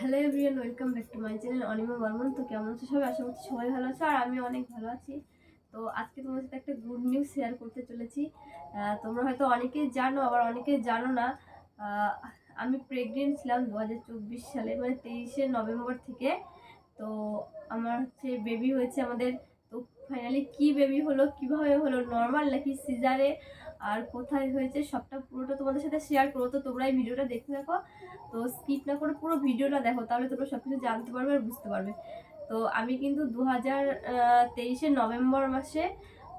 Hello everyone welcome back to my channel Anima Barman. তো কেমন আছো সবাই? আশা করছি সবাই ভালো আছো, আর আমি অনেক ভালো আছি। তো আজকে তোমার সাথে একটা গুড নিউজ শেয়ার করতে চলেছি। তোমরা হয়তো অনেকেই জানো, আবার অনেকেই জানো না। আমি প্রেগনেন্ট ছিলাম দু হাজার চব্বিশ সালে মানে তেইশে নভেম্বর থেকে। তো আমার হচ্ছে বেবি হয়েছে আমাদের। তো ফাইনালি কি বেবি হলো, কীভাবে হলো নর্মাল নাকি সিজারে আর কোথায় হয়েছে সবটা পুরোটা তোমাদের সাথে শেয়ার করো তো তোমরা এই ভিডিওটা দেখতে থাকো। তো স্কিপ না করে পুরো ভিডিওটা দেখো, তাহলে তোমরা সব কিছু জানতে পারবে আর বুঝতে পারবে। তো আমি কিন্তু দু হাজার তেইশে নভেম্বর মাসে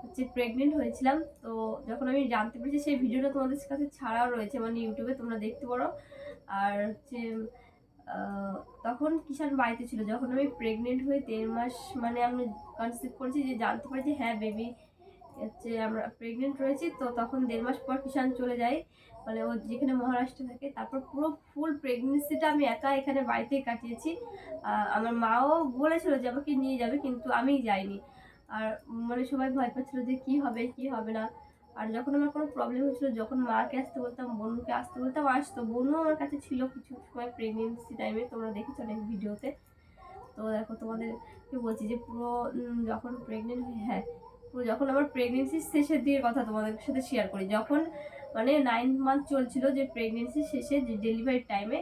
হচ্ছে প্রেগনেন্ট হয়েছিলাম। তো যখন আমি জানতে পেরেছি সেই ভিডিওটা তোমাদের কাছে ছাড়াও রয়েছে মানে ইউটিউবে, তোমরা দেখতে পারো। আর হচ্ছে তখন কিষান বাড়িতে ছিল। যখন আমি প্রেগনেন্ট হয়ে দেড় মাস মানে আমি কনসিভ করেছি যে জানতে পারছি হ্যাঁ বেবি হচ্ছে আমরা প্রেগনেন্ট রয়েছি, তো তখন দেড় মাস পর কিষান চলে যায়। মানে ও যেখানে মহারাষ্ট্রে থাকে, তারপর পুরো ফুল প্রেগনেন্সিটা আমি একা এখানে বাড়িতেই কাটিয়েছি। আমার মাও বলেছিল যে আমাকে নিয়ে যাবে, কিন্তু আমি যাইনি। আর মানে সবাই ভয় পাচ্ছিল যে কি হবে কি হবে না। আর যখন আমার কোনো প্রবলেম হচ্ছিল যখন মাকে আসতে বলতাম, বোনকে আসতে বলতাম, আসতো। বোনও আমার কাছে ছিল কিছু সময় প্রেগনেন্সি টাইমে তোমরা দেখেছ অনেক ভিডিওতে তো। দেখো তোমাদেরকে বলছি যে পুরো যখন প্রেগনেন্ট হ্যাঁ পুরো যখন আমার প্রেগনেন্সির শেষের দিকের কথা তোমাদের সাথে শেয়ার করি, যখন মানে নাইন মান্থ চলছিল যে প্রেগনেন্সি শেষে যে ডেলিভারির টাইমে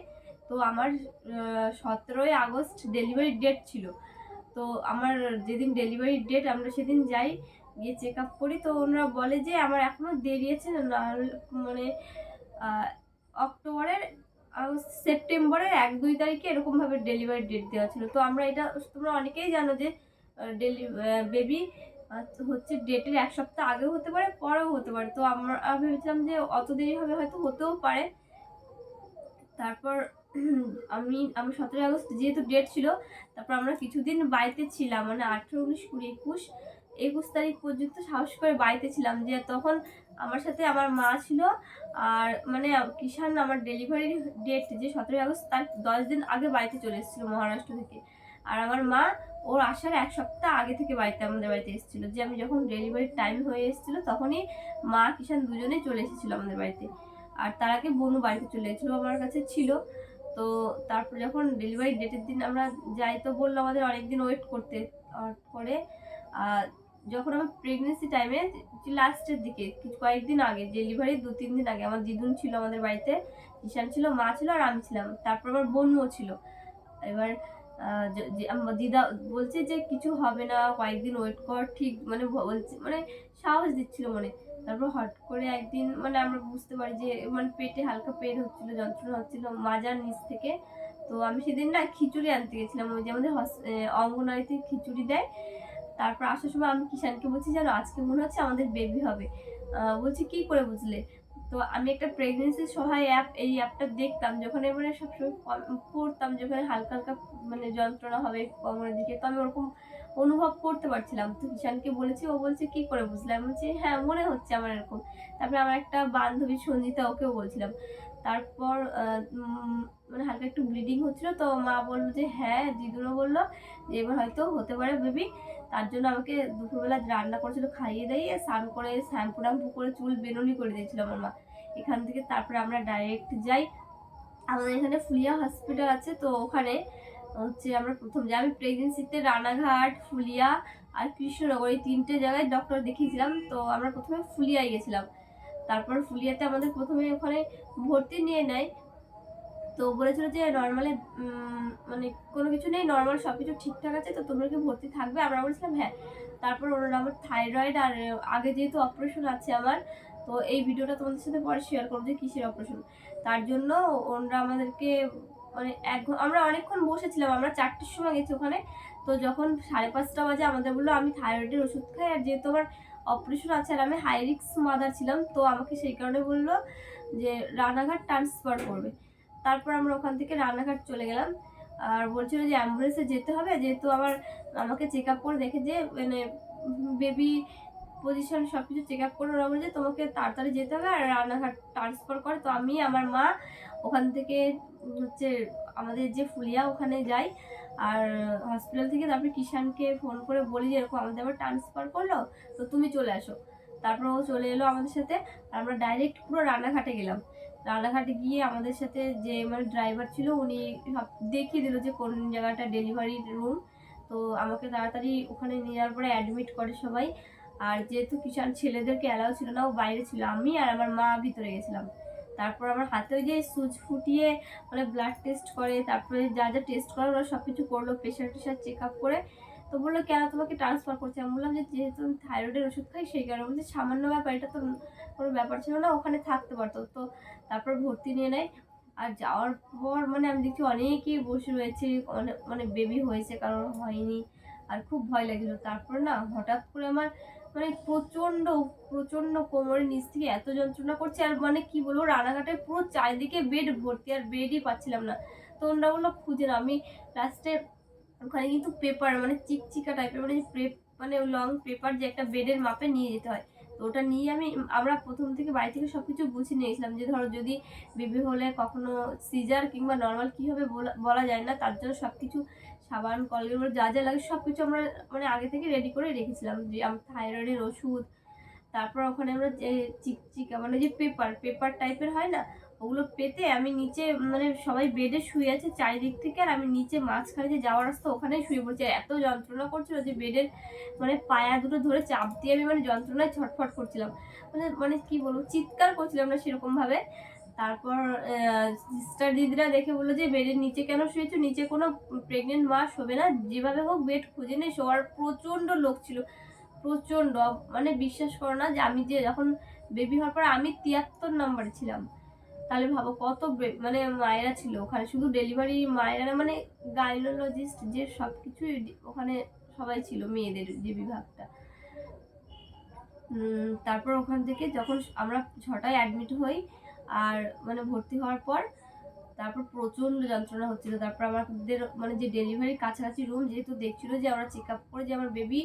তো আমার সতেরোই আগস্ট ডেলিভারি ডেট ছিল। তো আমার যেদিন ডেলিভারি ডেট আমরা সেদিন যাই, গিয়ে চেক আপ করি, তো ওনারা বলে যে আমার এখনও দেরি আছে, না মানে অক্টোবরের সেপ্টেম্বরের এক, দুই তারিখে এরকমভাবে ডেলিভারি ডেট দেওয়া ছিল। তো আমরা এটা, তোমরা অনেকেই জানো যে ডেলি বেবি হচ্ছে ডেটের এক সপ্তাহ আগেও হতে পারে, পরেও হতে পারে। তো আমরা ভেবেছিলাম যে অত দেরি হবে হয়তো হতেও পারে। তারপর আমি আমি সতেরোই আগস্ট যেহেতু ডেট ছিল, তারপর আমরা কিছুদিন বাড়িতে ছিলাম মানে আঠেরো, উনিশ, কুড়ি, একুশ একুশ তারিখ পর্যন্ত সাহস করে বাড়িতে ছিলাম। যে তখন আমার সাথে আমার মা ছিল, আর মানে কিষান আমার ডেলিভারি ডেট যে সতেরোই আগস্ট, তার দশ দিন আগে বাড়িতে চলে এসেছিল মহারাষ্ট্র থেকে। আর আমার মা ওর আসার এক সপ্তাহ আগে থেকে বাড়িতে আমাদের বাড়িতে এসেছিল। যে আমি যখন ডেলিভারির টাইম হয়ে এসেছিল, তখনই মা কিষান দুজনেই চলে এসেছিল আমাদের বাড়িতে। আর তার আগে বোনও বাড়িতে চলে এসেছিল আমার কাছে ছিল। তো তারপর যখন ডেলিভারি ডেটের দিন আমরা যাই, তো বলল আমাদের অনেক দিন ওয়েট করতে পরে যখন আমার প্রেগনেন্সি টাইমে লাস্টের দিকে, কিছু কয়েকদিন আগে ডেলিভারি দু, তিন দিন আগে আমার দিদুন ছিল আমাদের বাড়িতে ঈশান ছিল, মা ছিল আর আমি ছিলাম। তারপর আমার বোনও ছিল। এবার দিদা বলছে যে কিছু হবে না, কয়েকদিন ওয়েট কর, ঠিক মানে বলছে মানে সাহস দিচ্ছিল মনে। তারপর হট করে একদিন মানে আমরা বুঝতে পারি যে মানে পেটে হালকা পেট হচ্ছিল, যন্ত্রণা হচ্ছিল মাজার নিচ থেকে। তো আমি সেদিন না খিচুড়ি আনতে গেছিলাম, ওই যে আমাদের হস- অঙ্গনওয়াড়িতে খিচুড়ি দেয়। তারপর আসার সময় আমি কিষানকে বলছি, জানো, আজকে মনে হচ্ছে আমাদের বেবি হবে। বলছি, কি করে বুঝলে? তো আমি একটা প্রেগনেন্সি সহায় অ্যাপ এই অ্যাপটা দেখতাম, যখন এবারে সবসময় পড়তাম, যখন হালকা হালকা মানে যন্ত্রণা হবে কোমরের দিকে, তো আমি ওরকম অনুভব করতে পারছিলাম। তো কিষানকে বলেছি, ও বলছে, কি করে বুঝলে? আমি বলছি হ্যাঁ মনে হচ্ছে আমার এরকম। তারপরে আমার একটা বান্ধবী সঞ্জিতা, ওকেও বলছিলাম। তারপর মানে হালকা একটু ব্লিডিং হচ্ছিল, তো মা বলল যে হ্যাঁ দিদুরও বলল যে, এবার হয়তো হতে পারে বেবি তার জন্য আমাকে দুপুরবেলা রান্না করেছিল, খাইয়ে দাইয়ে স্নান করে শ্যাম্পু ট্যাম্পু করে চুল বেনুনি করে দিয়েছিল আমার মা। এখান থেকে তারপরে আমরা ডাইরেক্ট যাই। আমাদের এখানে ফুলিয়া হসপিটাল আছে, তো ওখানে হচ্ছে আমরা প্রথম যাই। আমি প্রেগনেন্সিতে রানাঘাট, ফুলিয়া আর কৃষ্ণনগর, এই তিনটে জায়গায় ডক্টর দেখিয়েছিলাম। তো আমরা প্রথমে ফুলিয়ায় গেছিলাম। তারপর ফুলিয়াতে আমাদের প্রথমে ওখানে ভর্তি নিয়ে নেয়। তো বলেছিল যে নর্মালি মানে কোনো কিছু নেই নর্মাল সব কিছু ঠিকঠাক আছে, তো তোমরা কি ভর্তি থাকবে? আমরা বলেছিলাম হ্যাঁ। তারপর ওনারা আমার থাইরয়েড আর আগে যেহেতু অপারেশন আছে আমার, তো এই ভিডিওটা তোমাদের সাথে পরে শেয়ার করব যে কিসের অপারেশন তার জন্য ওনারা আমাদেরকে মানে এক আমরা অনেকক্ষণ বসেছিলাম, আমরা চারটের সময় গেছি ওখানে, তো যখন সাড়ে পাঁচটা বাজে আমাদের বলল, আমি থাইরয়েডের ওষুধ খাই। আর যেহেতু আমার অপারেশন আছে আর আমি হাই রিক্স মাদার ছিলাম, তো আমাকে সেই কারণে বলল যে রানাঘাট ট্রান্সফার করবে। তারপর আমরা ওখান থেকে রান্নাঘাট চলে গেলাম। আর বলছিল যে অ্যাম্বুলেন্সে যেতে হবে, যেহেতু আবার আমাকে চেক আপ করে দেখে যে মানে বেবি পজিশন সব কিছু চেক আপ করে ওরা বলছে, তোমাকে তাড়াতাড়ি যেতে হবে আর রান্নাঘাট ট্রান্সফার করে। তো আমি, আমার মা ওখান থেকে হচ্ছে আমাদের যে ফুলিয়া ওখানে যাই। আর হসপিটাল থেকে তারপরে কিষানকে ফোন করে বলি যে, এরকম আমাদের আবার ট্রান্সফার করল, তো তুমি চলে আসো। তারপর ও চলে এলো আমাদের সাথে। আর আমরা ডাইরেক্ট পুরো রান্নাঘাটে গেলাম। রানাঘাটে গিয়ে আমাদের সাথে যে মানে ড্রাইভার ছিল, উনি সব দেখিয়ে দিল যে কোন জায়গাটা ডেলিভারি রুম তো আমাকে তাড়াতাড়ি ওখানে নিয়ে যাওয়ার পরে অ্যাডমিট করে সবাই। আর যেহেতু কিষান ছেলেদেরকে অ্যালাউ ছিল না, ও বাইরে ছিল, আমি আর আমার মা ভিতরে গেছিলাম। তারপর আমার হাতে ওই যে সুচ ফুটিয়ে মানে ব্লাড টেস্ট করে, তারপরে যা যা টেস্ট করে ওরা সব কিছু করল প্রেশার টেশার চেক আপ করে। তো বলল, কেন তোমাকে ট্রান্সফার করছে? আমি বললাম যে, যেহেতু আমি থাইরয়েডের ওষুধ খাই, সেই কারণে বলছে, সামান্য ব্যাপার, এটা তো কোনো ব্যাপার ছিল না, ওখানে থাকতে পারতো। তো তারপর ভর্তি নিয়ে নেয়। আর যাওয়ার পর মানে আমি দেখছি অনেকেই বসে রয়েছে অনেক মানে বেবি হয়েছে কারণ হয়নি। আর খুব ভয় লাগছিল তারপর না হঠাৎ করে আমার মানে প্রচণ্ড প্রচণ্ড কোমরের নিচ থেকে এত যন্ত্রণা করছে, আর মানে কি বলব, রানাঘাটে পুরো চারিদিকে বেড ভর্তি, আর বেডই পাচ্ছিলাম না। তো ওনারা বলল, খুঁজে না আমি লাস্টে ওখানে কিন্তু পেপার মানে চিকচিকা টাইপের মানে মানে লং পেপার যে একটা বেডের মাপে নিয়ে যেতে হয়। তো ওটা নিয়ে আমি, আমরা প্রথম থেকে বাড়ি থেকে সব কিছু বুঝে নিয়েছিলাম যে ধরো যদি বেবি হলে কখনো সিজার কিংবা নর্মাল কী হবে বলা বলা যায় না, তার জন্য সব কিছু সাবান কলগেট যা যা লাগে সব কিছু আমরা মানে আগে থেকে রেডি করে রেখেছিলাম। যে আমার থাইরয়েডের ওষুধ, তারপর ওখানে আমরা যে চিকচিকা মানে যে পেপার পেপার টাইপের হয় না ওগুলো পেতে আমি নিচে মানে সবাই বেডে শুয়ে আছে চারিদিক থেকে আর আমি নিচে মাঝখানে যে যাওয়ার রাস্তা ওখানেই শুয়ে পড়ছি। এত যন্ত্রণা করছিল যে বেডের মানে পায়া দুটো ধরে চাপ দিয়ে আমি মানে যন্ত্রণায় ছটফট করছিলাম। মানে মানে কি বলব, চিৎকার করছিলাম না সেরকমভাবে তারপর সিস্টার দিদিরা দেখে বলল যে বেডের নিচে কেন শুয়েছো? নিচে কোনো প্রেগনেন্ট মা শোবে না? যেভাবে হোক বেড খুঁজে নেই শোয়ার প্রচণ্ড লোক ছিল। প্রচণ্ড। মানে বিশ্বাস করো না যে আমি যে যখন বেবি হওয়ার পর আমি তিয়াত্তর নাম্বারে ছিলাম। তাহলে ভাবো কত মানে মায়েরা ছিল ওখানে। শুধু ডেলিভারি মায়েরা না, মানে গাইনোলজিস্ট যে সব কিছুই ওখানে সবাই ছিল মেয়েদের যে বিভাগটা। তারপর ওখান থেকে যখন আমরা ছটায় অ্যাডমিট হই আর মানে ভর্তি হওয়ার পর তারপর প্রচণ্ড যন্ত্রণা হচ্ছিল। তারপর আমাদের মানে যে ডেলিভারি কাছাকাছি রুম যেহেতু দেখছিল যে আমরা চেক আপ করে যে আমার বেবি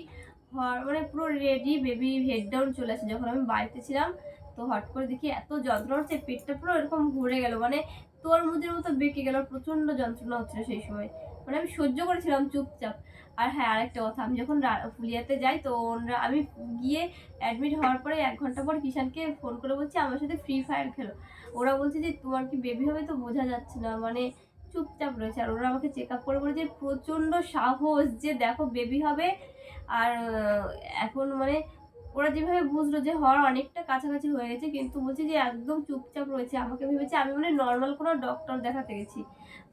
হওয়ার মানে পুরো রেডি বেবি হেড ডাউন চলে আসে। যখন আমি বাড়িতে ছিলাম তো হট করে দেখি এত যন্ত্রণা হচ্ছে, পেটটা পুরো এরকম ঘুরে গেল মানে তোর মুজের মতো বেঁকে গেল, প্রচণ্ড যন্ত্রণা হচ্ছিল সেই সময়। মানে আমি সহ্য করেছিলাম চুপচাপ। আর হ্যাঁ আরেকটা কথা, আমি যখন ফুলিয়াতে যাই, তো ওনরা, আমি গিয়ে অ্যাডমিট হওয়ার পরে এক ঘণ্টা পর কিষানকে ফোন করে বলছি, আমার সাথে ফ্রি ফায়ার খেলো। ওরা বলছে যে, তোমার কি বেবি হবে? তো বোঝা যাচ্ছে না মানে চুপচাপ রয়েছে। আর ওরা আমাকে চেক আপ করে বলে যে, প্রচণ্ড সাহস যে দেখো বেবি হবে। আর এখন মানে ওরা যেভাবে বুঝলো যে হওয়ার অনেকটা কাছাকাছি হয়ে গেছে, কিন্তু বলছে যে একদম চুপচাপ রয়েছে। আমাকে ভেবেছে আমি মানে নর্মাল কোনো ডক্টর দেখাতে গেছি।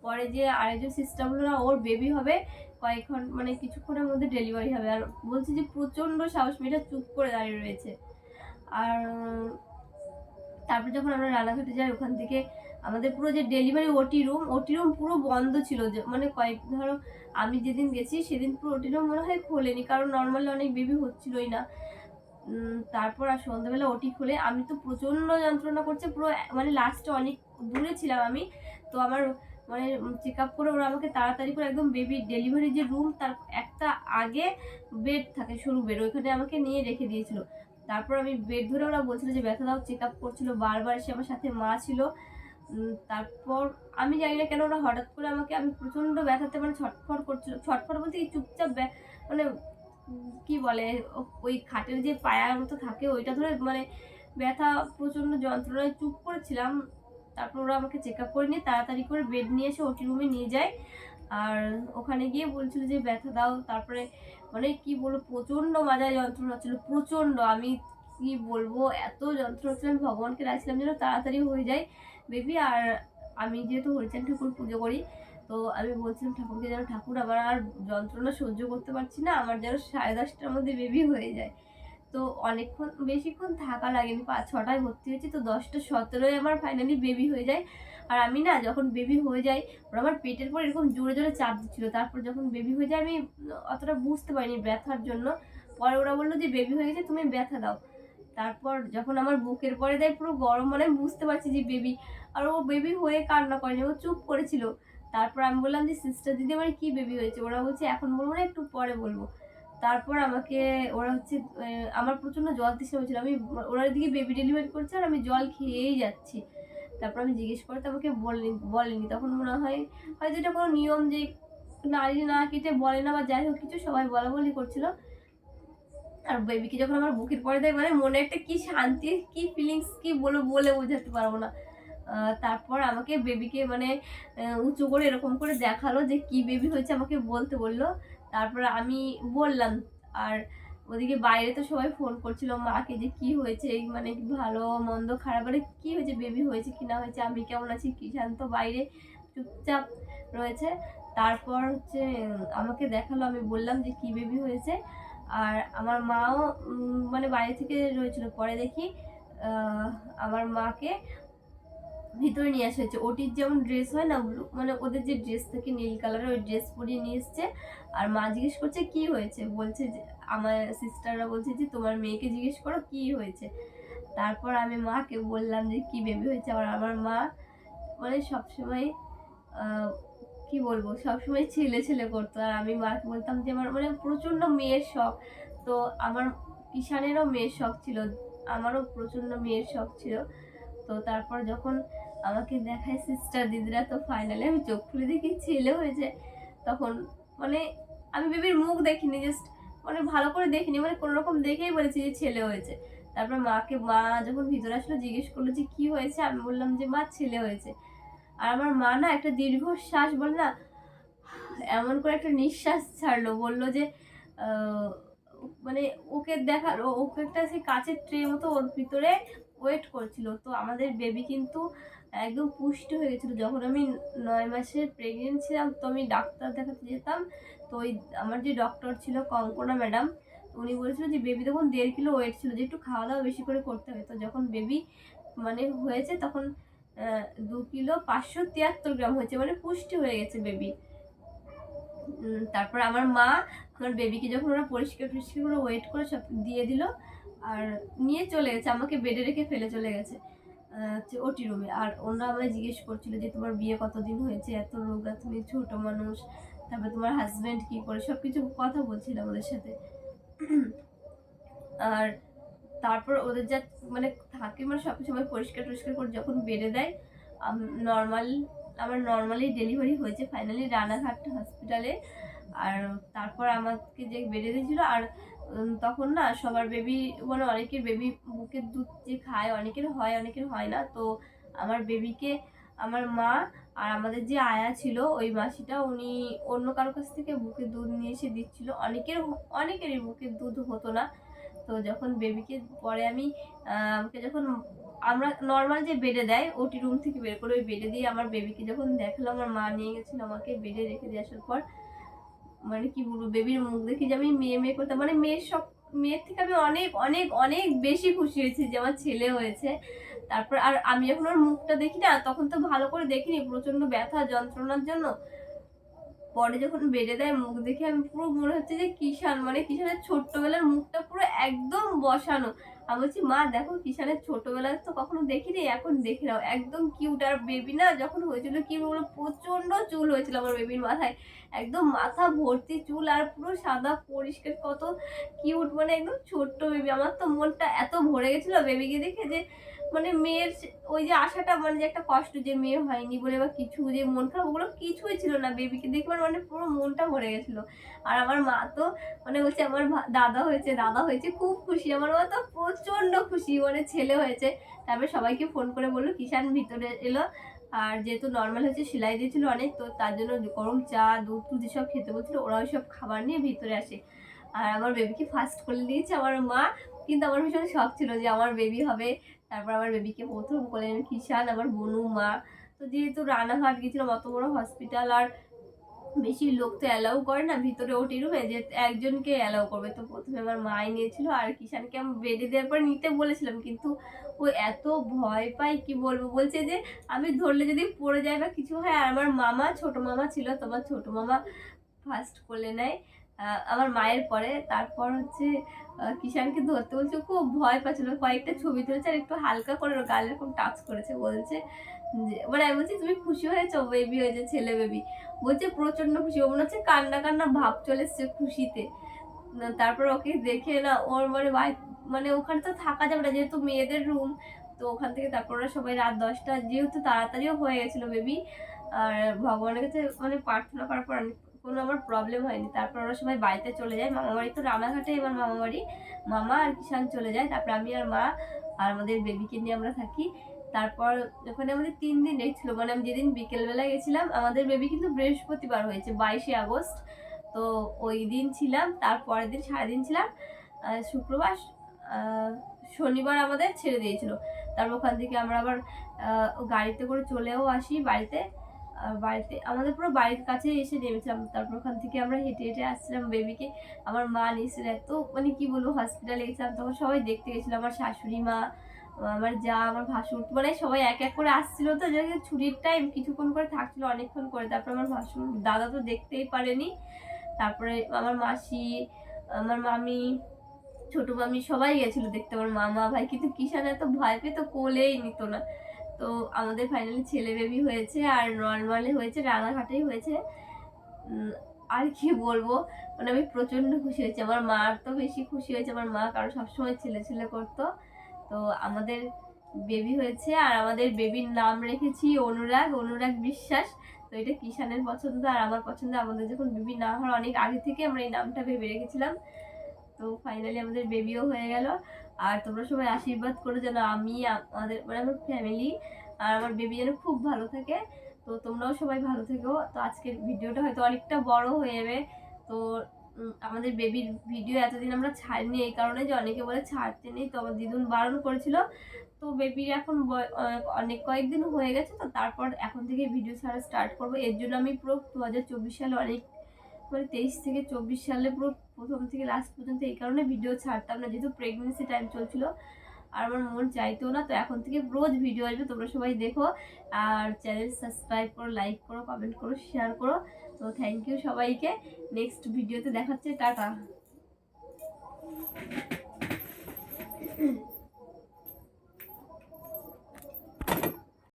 পরে যে আরেকজন সিস্টেম হলো ওর বেবি হবে কয়েক ঘণ্টা মানে কিছুক্ষণের মধ্যে ডেলিভারি হবে। আর বলছে যে প্রচণ্ড সাহস মেয়েটা চুপ করে দাঁড়িয়ে রয়েছে। আর তারপর যখন আমরা রানাঘাটে যাই, ওখান থেকে আমাদের পুরো যে delivery OT room OT room পুরো বন্ধ ছিল যে মানে কয়েক, ধরো আমি যেদিন গেছি, সেদিন পুরো ওটি রুম মনে হয় খোলেনি, কারণ নর্মালি অনেক বেবি হচ্ছিলই না। তারপর আর সন্ধ্যাবেলা ওটি খুলে আমি তো প্রচণ্ড যন্ত্রণা করছে, পুরো মানে লাস্টে অনেক দূরে ছিলাম আমি। তো আমার মানে চেক আপ করে ওরা আমাকে তাড়াতাড়ি করে একদম বেবি ডেলিভারি যে রুম তার একটা আগে বেড থাকে, সরু বেড ওইখানে আমাকে নিয়ে রেখে দিয়েছিল। তারপর আমি বেড ধরে ওরা বলছিল যে, ব্যথা দাও চেক আপ করছিল। বারবার এসে আমার সাথে মা ছিল। তারপর আমি জানি না কেন ওরা হঠাৎ করে আমাকে, আমি প্রচণ্ড ব্যথাতে মানে ছটফট করছিল, ছটফট বলতে কি চুপচাপ মানে কি বলে, ওই খাটের যে পায়ার মতো থাকে, ওইটা ধরে মানে ব্যথা প্রচণ্ড যন্ত্রণায় চুপ করেছিলাম। তারপর ওরা আমাকে চেক আপ করে নিয়ে তাড়াতাড়ি করে বেড নিয়ে এসে ওটি রুমে নিয়ে যায়। আর ওখানে গিয়ে বলছিল যে, ব্যথা দাও। তারপরে মানে কি বলব, প্রচণ্ড মাজায় যন্ত্রণা হচ্ছিল, প্রচণ্ড। আমি কি বলব, এত যন্ত্রণা হচ্ছিল, আমি ভগবানকে রাখছিলাম যেন তাড়াতাড়ি হয়ে যায়। বেবি, আর আমি যেহেতু হরিচান ঠাকুর পুজো করি তো আমি বলছিলাম, ঠাকুরকে যেন ঠাকুর আমার আর যন্ত্রণা সহ্য করতে পারছি না, আমার যেন সাড়ে দশটার মধ্যে বেবি হয়ে যায়। তো অনেকক্ষণ, বেশিক্ষণ থাকা লাগেনি পাঁচ ছটায় ভর্তি হয়েছি, তো দশটা সতেরোয় আমার ফাইনালি বেবি হয়ে যায়। আর আমি না যখন বেবি হয়ে যায় ওরা আমার পেটের পর এরকম জোরে জোরে চাপ দিচ্ছিল। তারপর যখন বেবি হয়ে যায়, আমি অতটা বুঝতে পারিনি ব্যথার জন্য। পরে ওরা বলল যে বেবি হয়ে গেছে, তুমি ব্যথা দাও। তারপর যখন আমার বুকের পরে দেয়, পুরো গরম মানে বুঝতে পারছি যে বেবি আর ও বেবি হয়ে কান্না করেনি, ও চুপ করেছিল। তারপর আমি বললাম যে সিস্টার দিদি, আমার কি বেবি হয়েছে? ওরা বলছে, এখন বলব না, একটু পরে বলব। তারপর আমাকে, ওরা হচ্ছে আমার প্রচণ্ড জল তৃষ্ণা হয়েছিল। আমি, ওরা দিকে বেবি ডেলিভারি করছে আর আমি জল খেয়েই যাচ্ছি। তারপর আমি জিজ্ঞেস করতে আমাকে বলেনি বলেনি। তখন মনে হয়, হয়তো এটা কোনো নিয়ম যে, নারী না কেটে বলে না বা যাই হোক কিছু, সবাই বলা বলি করছিল। আর বেবিকে যখন আমার বুকের পরে দেয় মানে মনে একটা কি শান্তি, কি ফিলিংস কি বলে বলে বোঝাতে পারব না। তারপর আমাকে বেবিকে মানে উঁচু করে এরকম করে দেখাল যে কি বেবি হয়েছে আমাকে বলতে বলল। তারপর আমি বললাম, আর ওদিকে বাইরে তো সবাই ফোন করছিল, মাকে যে কি হয়েছে? মানে ভালো, মন্দ, খারাপ মানে কি হয়েছে? বেবি হয়েছে কি না হয়েছে? আমি কেমন আছি? কিষান তো বাইরে চুপচাপ রয়েছে। তারপর হচ্ছে, আমাকে দেখাল, আমি বললাম যে কি বেবি হয়েছে? আর আমার মাও মানে বাইরে থেকে রয়েছিল। পরে দেখি আমার মাকে ভিতরে নিয়ে আসা হয়েছে। ওটির যেমন ড্রেস হয় না blue- মানে ওদের যে ড্রেস থাকে নীল কালারের ওই ড্রেস পরিয়ে নিয়ে এসছে। আর মা জিজ্ঞেস করছে, কি হয়েছে? বলছে যে, আমার সিস্টাররা বলছে যে, তোমার মেয়েকে জিজ্ঞেস করো, কি হয়েছে? তারপর আমি মাকে বললাম যে, কি বেবি হয়েছে? আবার আমার মা মানে সবসময় কি বলব, সবসময় ছেলে ছেলে করতো। আর আমি মাকে বলতাম যে, আমার মানে প্রচণ্ড মেয়ের শখ। তো আমার কিষানেরও মেয়ের শখ ছিল, আমারও প্রচণ্ড মেয়ের শখ ছিল। তো তারপর যখন আমাকে দেখায় সিস্টার দিদিরা। তো ফাইনালি আমি চোখ খুলে দেখি, ছেলে হয়েছে। তখন মানে আমি বেবির মুখ দেখিনি জাস্ট মানে ভালো করে দেখিনি। মানে কোনো রকম দেখেই বলেছি যে ছেলে হয়েছে। তারপর মাকে, মা যখন ভিতরে আসলো, জিজ্ঞেস করল যে কি হয়েছে? আমি বললাম যে মা ছেলে হয়েছে। আর আমার মা না একটা দীর্ঘশ্বাস বলে না, এমন করে একটা নিঃশ্বাস ছাড়লো। বলল যে মানে ওকে দেখার ওকে একটা সেই কাচের ট্রে মতো ওর ভিতরে ওয়েট করছিল। তো আমাদের বেবি কিন্তু একদম পুষ্ট হয়ে গেছিল। যখন আমি নয় মাসের প্রেগনেন্ট ছিলাম, তো আমি ডাক্তার দেখাতে যেতাম। তো ওই আমার যে ডক্টর ছিল, কঙ্কনা ম্যাডাম উনি বলেছিল যে বেবি তখন দেড় কিলো ওয়েট ছিল, যে একটু খাওয়া দাওয়া বেশি করে করতে হবে। তো যখন বেবি মানে হয়েছে, তখন দু কিলো পাঁচশো তিয়াত্তর গ্রাম হয়েছে মানে পুষ্টি হয়ে গেছে বেবি তারপর আমার মা আমার বেবিকে যখন ওরা পরিষ্কার টরিষ্কার করে ওয়েট করে সব দিয়ে দিল, আর নিয়ে চলে গেছে, আমাকে বেডে রেখে ফেলে চলে গেছে। ওটি রুমে। আর ওনারা আমায় জিজ্ঞেস করছিল যে, তোমার বিয়ে কতদিন হয়েছে? এত রোগা, তুমি ছোট মানুষ। তারপর তোমার হাজব্যান্ড কি করে? সব কিছু কথা বলছিল ওদের সাথে। আর তারপর ওদের যা মানে থাকে মানে সব সময় পরিষ্কার টরিষ্কার করে যখন বেড়ে দেয় নর্মাল আমার নর্মালি ডেলিভারি হয়েছে ফাইনালি রানাঘাট হসপিটালে আর তারপর আমাকে যে বেড়ে দিয়েছিল, আর তখন না সবার বেবি মানে অনেকের বেবি বুকের দুধ যে খায়, অনেকের হয় অনেকের হয় না। তো আমার বেবিকে আমার মা আর আমাদের যে আয়া ছিল, ওই মাসিটা উনি অন্য কারোর কাছ থেকে বুকের দুধ নিয়ে এসে দিচ্ছিল। অনেকের অনেকেরই বুকের দুধ হতো না। তো যখন বেবিকে পরে আমি আমাকে যখন আমরা নর্মাল যে বেডে দেয় ওটি রুম থেকে বের করে ওই বেডে দিয়ে আমার বেবিকে যখন দেখল, আমার মা নিয়ে গেছিল আমাকে বেডে রেখে দিয়ে আসার পর মানে কি বলব বেবির মুখ দেখে যে আমি মেয়ে মেয়ে করতাম। মানে মেয়ের সব, মেয়ের থেকে আমি অনেক অনেক অনেক বেশি খুশি হয়েছি যে আমার ছেলে হয়েছে। তারপর আর আমি যখন ওর মুখটা দেখি না, তখন তো ভালো করে দেখিনি প্রচণ্ড ব্যথা, যন্ত্রণার জন্য। পরে যখন বেড়ে দেয় মুখ দেখে আমি পুরো মনে হচ্ছে যে কিষান মানে কিষানের ছোট্টবেলার মুখটা পুরো একদম বসানো। আমি বলছি, মা, দেখো কিষানের ছোটবেলায় তো কখনো দেখিনি, এখন দেখে নাও। একদম কিউট আর বেবি না, যখন হয়েছিল কি বলব প্রচণ্ড চুল হয়েছিল আমার বেবির মাথায়। একদম মাথা ভর্তি চুল আর পুরো সাদা পরিষ্কার, কত কিউট মানে একদম ছোট্ট বেবি আমার তো মনটা এত ভরে গেছিল বেবিকে দেখে যে মানে মেয়ের ওই যে আশাটা মানে যে একটা কষ্ট যে মেয়ে হয়নি বলে বা কিছু যে মন খারাপ ওগুলো কিছুই ছিল না বেবিকে দেখে মানে পুরো মনটা ভরে গেছিল। আর আমার মা তো মানে বলছে আমার দাদা হয়েছে দাদা হয়েছে, খুব খুশি। আমার মা তো প্রচণ্ড খুশি মানে ছেলে হয়েছে। তারপরে সবাইকে ফোন করে বলল কিষান ভিতরে এলো। আর যেহেতু নর্মাল হচ্ছে সেলাই দিয়েছিল অনেক, তো তার জন্য গরম চা, দুধ টুধ সব খেতে বলছিল, ওরা সব খাবার নিয়ে ভিতরে আসে। আর আমার বেবিকে ফার্স্ট করে দিয়েছে। আমার মা কিন্তু আমার ভীষণ শখ ছিল যে আমার বেবি হবে। তারপর আমার বেবিকে প্রথম করলেন কিষান, আমার বনু, মা। তো যেহেতু রানাঘাট গেছিলাম, অত বড় হসপিটাল আর বেশি লোক তো অ্যালাউ করে না, ভিতরে ওটি রুমে যে একজনকে অ্যালাউ করবে। তো প্রথমে আমার মাই নিয়েছিল আর কিষানকে আমি বেডে দেওয়ার পর নিতে বলেছিলাম, কিন্তু ও এত ভয় পায়, কি বলব? বলছে যে, আমি ধরলে যদি পড়ে যায় বা কিছু হয়, আর আমার মামা, ছোট মামা ছিল, তোমার ছোট মামা ফার্স্ট কোলে নেয়। আমার মায়ের পরে। তারপর হচ্ছে কিষানকে ধরতে বলছে, খুব ভয় পাচ্ছিল। কয়েকটা ছবি তুলেছে আর একটু হালকা করে ওর গালে এরকম টাচ করেছে, বলছে যে মানে আমি বলছি, তুমি খুশি হয়েছো বেবি হয়েছে ছেলে বেবি বলছে প্রচণ্ড খুশি। মনে হচ্ছে কান্না কান্না ভাব চলে এসছে খুশিতে। তারপর ওকে দেখে না, ওর মানে মানে ওখানে তো থাকা যাবে না, যেহেতু মেয়েদের রুম তো ওখান থেকে তারপর ওরা সবাই রাত দশটা, যেহেতু তাড়াতাড়িও হয়ে গেছিল বেবি আর ভগবানের কাছে মানে প্রার্থনা করার পর আমি কোনো আমার প্রবলেম হয়নি। তারপর ওরা সবাই বাড়িতে চলে যায়। মামা বাড়ি তো রানাঘাটে, এবার মামা বাড়ি মামা আর কিষান চলে যায়। তারপর আমি আর মা আর আমাদের বেবিকে নিয়ে আমরা থাকি। তারপর ওখানে আমাদের তিন দিন রেট ছিল। মানে আমি যেদিন বিকেলবেলা গেছিলাম, আমাদের বেবি কিন্তু বৃহস্পতিবার হয়েছে, বাইশে আগস্ট। তো ওই দিন ছিলাম তারপরের দিন সারাদিন ছিলাম। শুক্রবার শনিবার আমাদের ছেড়ে দিয়েছিল। তারপর ওখান থেকে আমরা আবার গাড়িতে করে চলেও আসি বাড়িতে। বাড়িতে, আমাদের পুরো বাড়ির কাছে এসে নেমেছিলাম। তারপর ওখান থেকে আমরা হেঁটে হেঁটে আসছিলাম বেবিকে। আমার মা নিয়েছিল এত মানে কি বলব হসপিটালে গেছিলাম, তখন সবাই দেখতে গেছিল। আমার শাশুড়ি মা, আমার যা, আমার ভাসুর মানে সবাই এক এক করে আসছিল তো ছুটির টাইম কিছুক্ষণ করে থাকছিল, অনেকক্ষণ করে। তারপর আমার ভাসুর, দাদা তো দেখতেই পারেনি। তারপরে আমার মাসি, আমার মামি, ছোট মামি সবাই গেছিল দেখতে। আমার মামা, ভাই, কিন্তু কিষান এত ভয় পেত, কোলেই নিত না। তো আমাদের ফাইনালি ছেলে বেবি হয়েছে আর নর্মালি হয়েছে, রাঙাঘাটেই হয়েছে। আর কি বলব? মানে আমি প্রচণ্ড খুশি হয়েছি। আমার মার তো বেশি খুশি হয়েছে। আমার মা কারণ সবসময় ছেলে ছেলে করতো। তো আমাদের বেবি হয়েছে আর আমাদের বেবির নাম রেখেছি অনুরাগ অনুরাগ বিশ্বাস। তো এটা কিষানের পছন্দ আর আমার পছন্দ। আমাদের যখন বেবি না হওয়ার অনেক আগে থেকে আমরা এই নামটা ভেবে রেখেছিলাম। তো ফাইনালি আমাদের বেবিও হয়ে গেল। আর তোমরা সবাই আশীর্বাদ করো যেন আমি, আমাদের মানে আমার ফ্যামিলি আর আমার বেবি যেন খুব ভালো থাকে। তো তোমরাও সবাই ভালো থেকো। তো আজকের ভিডিওটা হয়তো অনেকটা বড় হয়ে যাবে। তো আমাদের বেবির ভিডিও এতদিন আমরা ছাড়িনি এই কারণে যে অনেকে বলে ছাড়তে নেই। তো আমার দিদুন বারণ করেছিল। তো বেবির এখন অনেক কয়েকদিন হয়ে গেছে। তো তারপর এখন থেকে ভিডিও ছাড়া স্টার্ট করব। এর জন্য আমি পুরো দু হাজার চব্বিশ সালে অনেক মানে তেইশ থেকে চব্বিশ সালে পুরো প্রথম থেকে লাস্ট পর্যন্ত এই কারণে ভিডিও ছাড়তাম না। যেহেতু প্রেগনেন্সি টাইম চলছিল, আর আমার মন চাইতো না, তো এখন থেকে রোজ ভিডিও আসবে, তোমরা সবাই দেখো। আর চ্যানেল সাবস্ক্রাইব করো লাইক করো কমেন্ট করো শেয়ার করো। তো থ্যাংক ইউ সবাইকে। নেক্সট ভিডিওতে দেখাচ্ছে, টাটা।